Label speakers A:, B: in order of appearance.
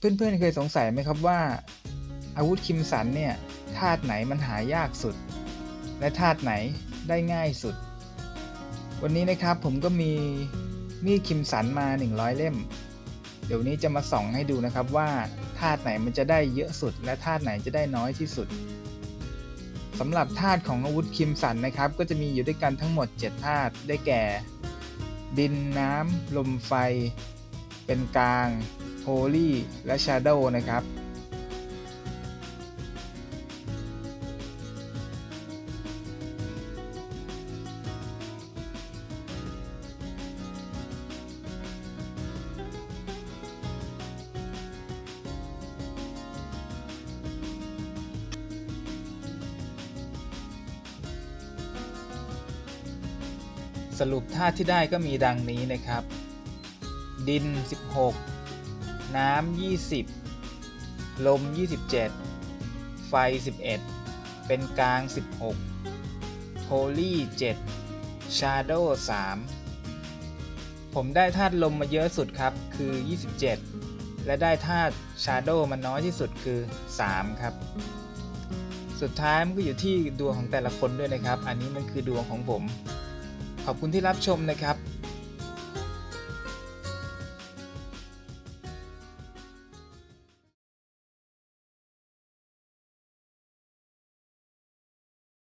A: เพื่อนๆเคยสงสัยไหมครับว่า อาวุธคิมสันเนี่ยธาตุไหนมันหายากสุด และธาตุไหนได้ง่ายสุด วันนี้นะครับผมก็มีมีดคิมสันมา 100 เล่ม เดี๋ยวนี้จะมาส่องให้ดูนะครับว่าธาตุไหนมันจะได้เยอะสุด และธาตุไหนจะได้น้อยที่สุดสำหรับธาตุของอาวุธคิมสันนะครับ ก็จะมีอยู่ด้วยกันทั้งหมด 7 ธาตุได้แก่ ดินน้ำลมไฟ เป็นกลาง โฮลี่และชาโดว์นะครับสรุปธาตุที่ได้ก็มีดังนี้นะครับ ดิน 16 น้ำ20 ลม 27 ไฟ 11 เป็นกลาง 16โฮลี่7ชาโดว์3ผมได้ธาตุลมมาเยอะสุดครับคือ 27 และได้ธาตุชาโดว์มันน้อยที่สุดคือ 3 ครับ สุดท้ายมันก็อยู่ที่ดวงของแต่ละคนด้วยนะครับ อันนี้มันคือดวงของผม ขอบคุณที่รับชมนะครับ